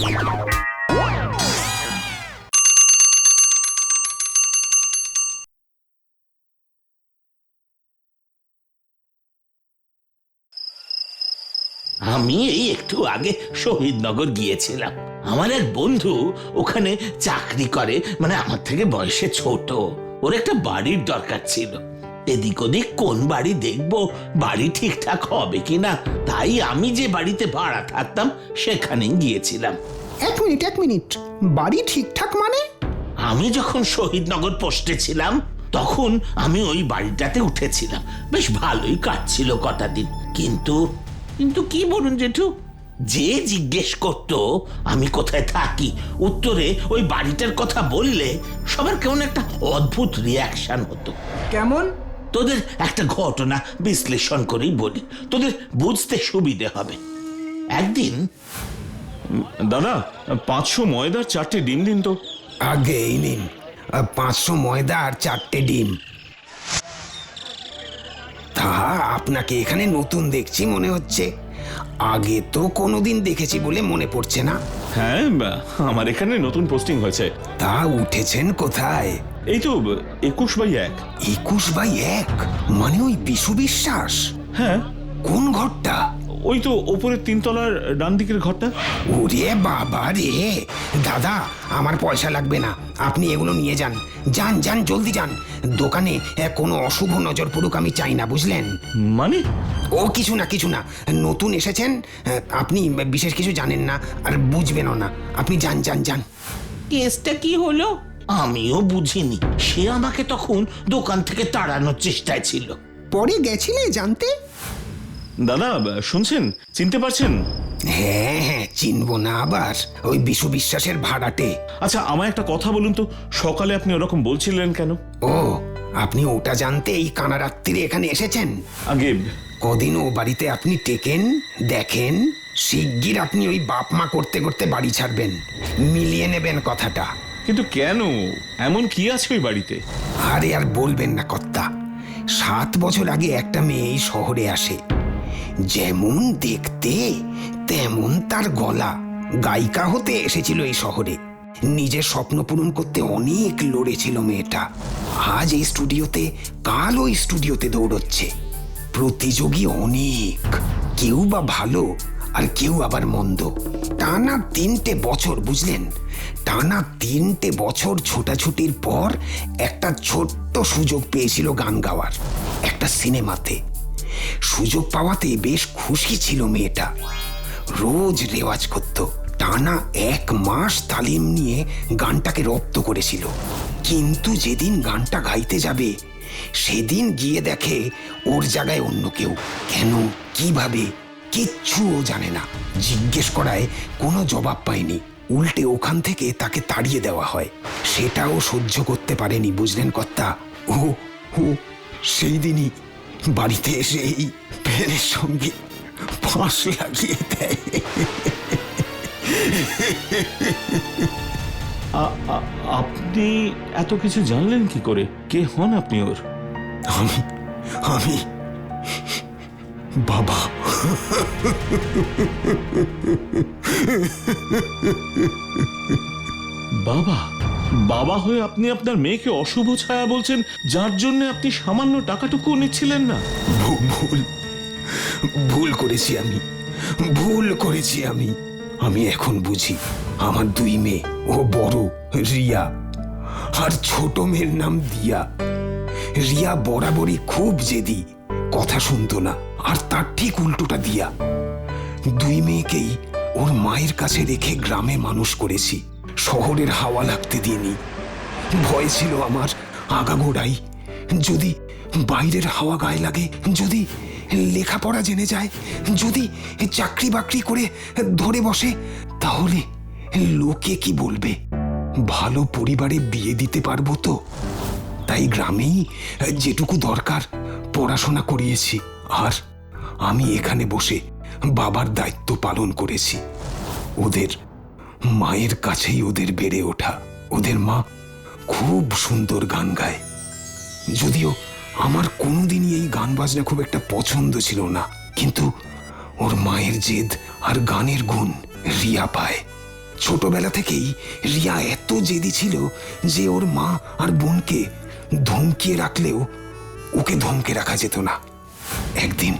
আমি এই একটু আগে শহীদনগর গিয়েছিলাম। আমার এক বন্ধু ওখানে চাকরি করে মানে আমার থেকে বয়সে ছোট। ওর একটা বাড়ির দরকার ছিল। এদিক ওদিক কোন বাড়ি দেখব বাড়ি ঠিকঠাক হবে কিনা তাই আমি যে বাড়িতে ভাড়া থাকতাম সেখানেই গিয়েছিলাম। এক মিনিট এক মিনিট বাড়ি ঠিকঠাক মানে? আমি যখন শহীদনগর পোস্টে ছিলাম তখন আমি ওই বাড়িটাতে উঠেছিলাম। বেশ ভালোই কাটছিল কটা দিন কিন্তু কিন্তু কি বলুন জেঠু? যে জিজ্ঞেস করতো আমি কোথায় থাকি উত্তরে ওই বাড়িটার কথা বললে সবার কেমন একটা অদ্ভুত রিয়াকশন হতো। কেমন? তোদের একটা ঘটনা বিশ্লেষণ করেই বলি। তোদের বুঝতে সুবিধে হবে। একদিন দাদা পাঁচশো ময়দার চারটে ডিম দিন তো। আগে এই নিন। পাঁচশো ময়দা আর চারটে ডিম। তা আপনাকে এখানে নতুন দেখছি মনে হচ্ছে। আগে তো কোনোদিন দেখেছি বলে মনে পড়ছে না। হ্যাঁ বা, আমার এখানে নতুন পোস্টিং হয়েছে। তা উঠেছেন কোথায়? এই তো একুশ বাই এক। একুশ বাই এক? মানে ওই বিশু বিশ্বাস? হ্যাঁ। কোন ঘরটা? ওই তো ওপরের তিনতলার ডান দিকের ঘরটা। ওরে বাবা রে। দাদা আমার পয়সা লাগবে না। আপনি এগুলো নিয়ে যান। যান যান জলদি যান। দোকানে কোনো অশুভ নজর পড়ুক আমি চাই না বুঝলেন? মানে? ও কিছু না কিছু না। নতুন এসেছেন আপনি বিশেষ কিছু জানেন না আর বুঝবেনও না। আপনি যান যান যান। কেসটা কি হলো? আমিও বুঝিনি। সে আমাকে তখন দোকান থেকে তাড়ানোর চেষ্টায় ছিল। পরে গেছিলে জানতে? দাদা শুনছেন? চিনতে পারছেন? হ্যাঁ হ্যাঁ চিনবো না আবার। ওই বিশু বিশ্বাসের ভাড়াটে। আচ্ছা আমায় একটা কথা বলুন তো সকালে আপনি ওরকম বলছিলেন কেন? ও আপনি ওটা জানতে এই কানারাত্রিরে এখানে এসেছেন? আগে কদিন ও বাড়িতে আপনি টেকেন দেখেন শিগগির আপনি ওই বাপ মা করতে করতে বাড়ি ছাড়বেন। মিলিয়ে নেবেন কথাটা। কিন্তু কেন? এমন কি আছে ওই বাড়িতে? আরে আর বলবেন না কর্তা, সাত বছর আগে একটা মেয়ে এই শহরে আসে। যেমন দেখতে, তেমন তার গলা। গায়িকা হতে এসেছিল এই শহরে। নিজের স্বপ্ন পূরণ করতে অনেক লড়েছিল মেয়েটা। আজ এই স্টুডিওতে, কাল ওই স্টুডিওতে দৌড়চ্ছে। প্রতিযোগী অনেক, কেউ বা ভালো আর কেউ আবার মন্দ। টানা তিনটে বছর, বুঝলেন? টানা তিনটে বছর ছোটাছুটির পর একটা ছোট্ট সুযোগ পেয়েছিল গান গাওয়ার, একটা সিনেমাতে। সুযোগ পাওয়াতে বেশ খুশি ছিল মেয়েটা। রোজ রেওয়াজ করত, টানা এক মাস তালিম নিয়ে গানটাকে রপ্ত করেছিল। কিন্তু যেদিন গানটা গাইতে যাবে, সেদিন গিয়ে দেখে ওর জায়গায় অন্য কেউ। কেন? কীভাবে? কিচ্ছু ও জানে না। জিজ্ঞেস করায় কোনো জবাব পায়নি। উল্টে ওখান থেকে তাকে তাড়িয়ে দেওয়া হয়। সেটাও সহ্য করতে পারেনি বুঝলেন কর্তা? ও ও সেই দিনই বাড়িতে এসে এই ফেরের সঙ্গে ফাঁস লাগিয়ে দেয়। আপনি এত কিছু জানলেন কি করে? কে হন আপনি ওর? আমি আমি বাবা। বাবা বাবা হয়ে আপনি আপনার মেয়েকে অশুভ ছায়া বলছেন যার জন্য আপনি সামান্য টাকাটুকু নিচ্ছিলেন না। ভুল। ভুল করেছি আমি। ভুল করেছি আমি। আমি এখন বুঝি আমার দুই মেয়ে ও বড় রিয়া আর ছোট মেয়ের নাম দিয়া। রিয়া বরাবরই খুব জেদি কথা শুনতো না। আর তার ঠিক উল্টোটা দিয়া। দুই মেয়েকেই ওর মায়ের কাছে রেখে গ্রামে মানুষ করেছি। শহরের হাওয়া লাগতে দিইনি। ভয় ছিল আমার আগাগোড়াই। যদি বাইরের হাওয়া গায়ে লাগে, যদি লেখাপড়া জেনে যায়, যদি চাকরি বাকরি করে ধরে বসে, তাহলে লোকে কি বলবে? ভালো পরিবারে বিয়ে দিতে পারব তো? তাই গ্রামেই যেটুকু দরকার পড়াশোনা করিয়েছি। আর আমি এখানে বসে বাবার দায়িত্ব পালন করেছি। ওদের মায়ের কাছেই ওদের বেড়ে ওঠা। ওদের মা খুব সুন্দর গান গায়। যদিও আমার কোনোদিনই এই গান বাজনা খুব একটা পছন্দ ছিল না। কিন্তু ওর মায়ের জেদ আর গানের গুণ রিয়া পায়। ছোটবেলা থেকেই রিয়া এত জেদি ছিল যে ওর মা আর বোনকে ধমকিয়ে রাখলেও ওকে ধমকে রাখা যেত না। একদিন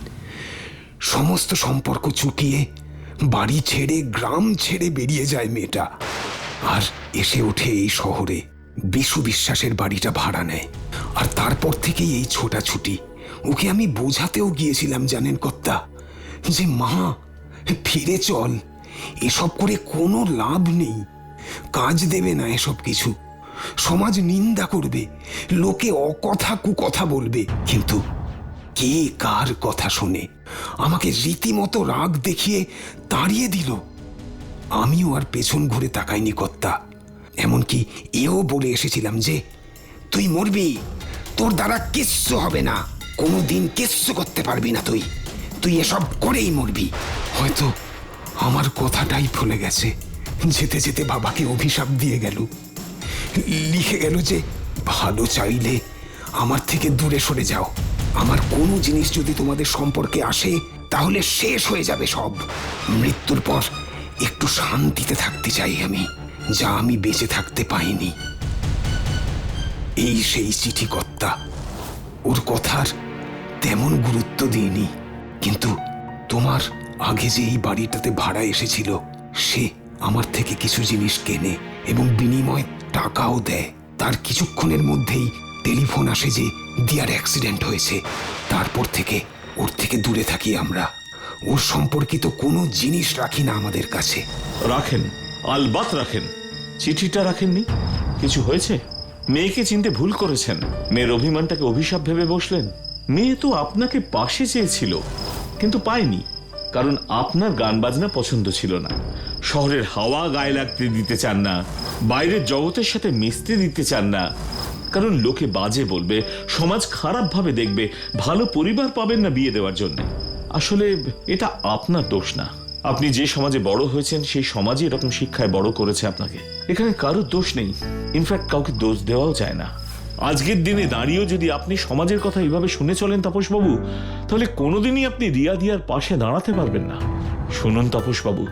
সমস্ত সম্পর্ক চুকিয়ে বাড়ি ছেড়ে, গ্রাম ছেড়ে বেরিয়ে যায় মেয়েটা। আর এসে ওঠে এই শহরে। বিশু বিশ্বাসের বাড়িটা ভাড়া নেয়। আর তারপর থেকেই এই ছোটাছুটি। ওকে আমি বোঝাতেও গিয়েছিলাম, জানেন কর্তা, যে মা, ফিরে চল। এসব করে কোনো লাভ নেই। কাজ দেবে না এসব কিছু। সমাজ নিন্দা করবে। লোকে অকথা কুকথা বলবে। কিন্তু কে কার কথা শুনে? আমাকে রীতিমতো রাগ দেখিয়ে তাড়িয়ে দিল। আমিও আর পেছন ঘুরে তাকাইনি কর্তা। এমনকি এও বলে এসেছিলাম যে, তুই মরবি। তোর দ্বারা কিচ্ছু হবে না। কোনো দিন কিচ্ছু করতে পারবি না তুই। তুই এসব করেই মরবি। হয়তো আমার কথাটাই ভুলে গেছে। যেতে যেতে বাবাকে অভিশাপ দিয়ে গেল। লিখে গেল যে, ভালো চাইলে আমার থেকে দূরে সরে যাও। আমার কোনো জিনিস যদি তোমাদের সম্পর্কে আসে, তাহলে শেষ হয়ে যাবে সব। মৃত্যুর পর একটু শান্তিতে থাকতে চাই আমি, যা আমি বেঁচে থাকতে পাইনি। এই সেই চিঠি কর্তা ওর কথার তেমন গুরুত্ব দিইনি, কিন্তু তোমার আগে যে এই বাড়িটাতে ভাড়া এসেছিল, সে আমার থেকে কিছু জিনিস কেনে এবং বিনিময়ে টাকাও দেয়। তার কিছুক্ষণের মধ্যেই টেলিফোন আসে যে দিয়ার অ্যাক্সিডেন্ট হয়েছে। তারপর থেকে ওর থেকে দূরে থাকি আমরা। ওর সম্পর্কিত কোনো জিনিস রাখি না আমাদের কাছে। রাখেন, আলবাত রাখেন। চিঠিটা রাখেননি? কিছু হয়েছে? মেয়েকে চিনতে ভুল করেছেন। মেয়ের অভিমানটাকে অভিশাপ ভেবে বসলেন। মেয়ে তো আপনাকে পাশে চেয়েছিল, কিন্তু পায়নি। কারণ আপনার গান বাজনা পছন্দ ছিল না। শহরের হাওয়া গায়ে লাগতে দিতে চান না, বাইরের জগতের সাথে মিশতে দিতে চান না। কারণ লোকে বাজে বলবে, সমাজ খারাপভাবে দেখবে, ভালো পরিবার পাবেন না বিয়ে দেওয়ার জন্য। আসলে এটা আপনার দোষ না। আপনি যে সমাজে বড় হয়েছেন, সেই সমাজই এরকম শিক্ষায় বড় করেছে আপনাকে। এখানে কারোর দোষ নেই। ইনফ্যাক্ট কাউকে দোষ দেওয়াও যায় না। আজকের দিনে দাঁড়িয়েও যদি আপনি সমাজের কথা এইভাবে শুনে চলেন, তাপসবাবু, তাহলে কোনোদিনই আপনি রিয়া দিয়ার পাশে দাঁড়াতে পারবেন না। শুনুন, তাপসবাবু,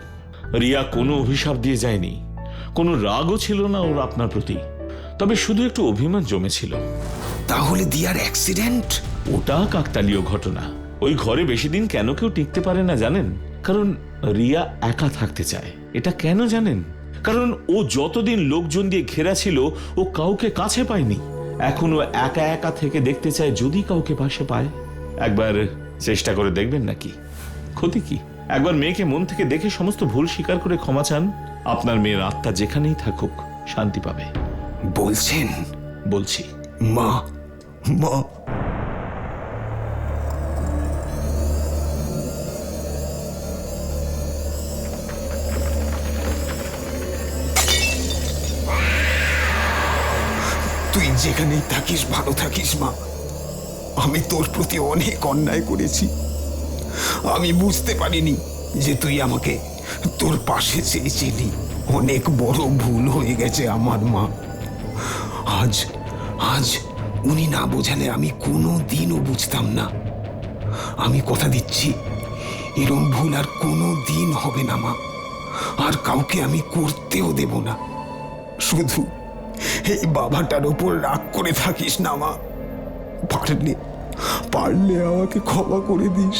রিয়া কোনো অভিশাপ দিয়ে যায়নি। কোনো রাগও ছিল না ওর আপনার প্রতি। তবে শুধু একটু অভিমান জমেছিল। তাহলে দিয়ার অ্যাক্সিডেন্ট ওটা কাকতালীয় ঘটনা। ওই ঘরে বেশি দিন কেন কেউ টিকতে পারে না জানেন? কারণ রিয়া একা থাকতে চায়। এটা কেন জানেন? কারণ ও যতদিন লোকজন দিয়ে ঘেরা ছিল ও কাউকে কাছে পায়নি। এখন ও একা একা থেকে দেখতে চায় যদি কাউকে পাশে পায়। একবার চেষ্টা করে দেখবেন নাকি? ক্ষতি কি? একবার মেয়েকে মন থেকে দেখে সমস্ত ভুল স্বীকার করে ক্ষমা চান। আপনার মেয়ের আত্মা যেখানেই থাকুক শান্তি পাবে। বলছেন? বলছি। মা মা। তুই যেখানেই থাকিস ভালো থাকিস মা। আমি তোর প্রতি অনেক অন্যায় করেছি। আমি বুঝতে পারিনি যে তুই আমাকে তোর পাশে চেয়েছিলি অনেক বড় ভুল হয়ে গেছে আমার মা। আজ আজ উনি না বোঝালে আমি কোনো দিনও বুঝতাম না। আমি কথা দিচ্ছি, এরম ভুল আর কোনো দিন হবে না, মা। আর কাউকে আমি করতেও দেব না। শুধু এই বাবাটার ওপর রাগ করে থাকিস না, মা। পারলে পারলে আমাকে ক্ষমা করে দিস।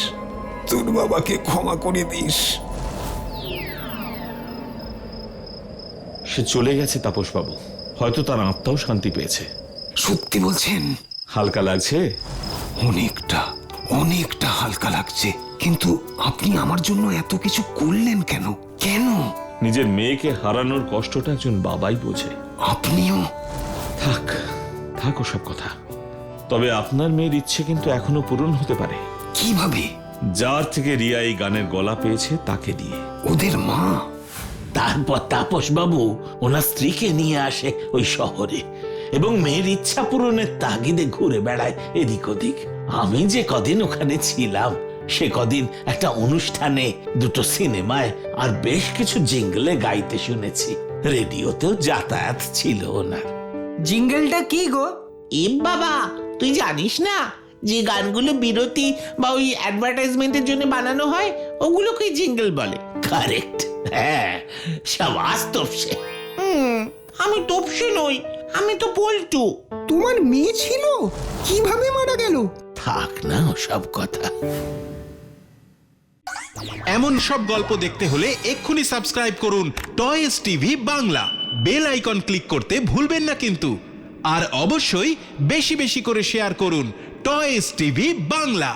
তোর বাবাকে ক্ষমা করে দিস। সে চলে গেছে তাপসবাবু। হয়তো তার আত্মাও শান্তি পেয়েছে। সত্যি বলছেন? হালকা লাগছে? অনেকটা অনেকটা হালকা লাগছে। কিন্তু আপনি আমার জন্য এত কিছু করলেন কেন? কেন? নিজের মেয়েকে হারানোর কষ্টটা একজন বাবাই বোঝে। আপনিও? থাক থাক সব কথা। তবে আপনার মেয়ের ইচ্ছে কিন্তু এখনও পূরণ হতে পারে। কীভাবে? যার থেকে রিয়া এই গানের গলা পেয়েছে তাকে দিয়ে। ওদের মা? তারপর তাপস বাবু ওনার স্ত্রীকে নিয়ে আসে ওই শহরে এবং মেয়ের ইচ্ছা পূরণের তাগিদে ঘুরে বেড়ায় এদিক ওদিক। আমি যে কদিন ওখানে ছিলাম সে কদিন একটা অনুষ্ঠানে দুটো সিনেমায় আর বেশ কিছু জিঙ্গলে গাইতে শুনেছি। রেডিওতেও যাতায়াত ছিল ওনার। জিঙ্গেলটা কি গো? এ বাবা তুই জানিস না যে গানগুলো বিরতি বা ওই অ্যাডভার্টাইজমেন্টের জন্য বানানো হয় ওগুলোকে জিঙ্গেল বলে। কারেক্ট হ্যাঁ সব বাস্তব সে আমি তপসি নই আমি তো পল্টু। তোমার মেয়ে ছিল? কীভাবে মারা গেল? থাক না সব কথা। এমন সব গল্প দেখতে হলে এক্ষুনি সাবস্ক্রাইব করুন toys TV Bangla. Bell icon click করতে ভুলবেন না কিন্তু। আর অবশ্যই বেশি বেশি করে শেয়ার করুন টয়েস টিভি বাংলা।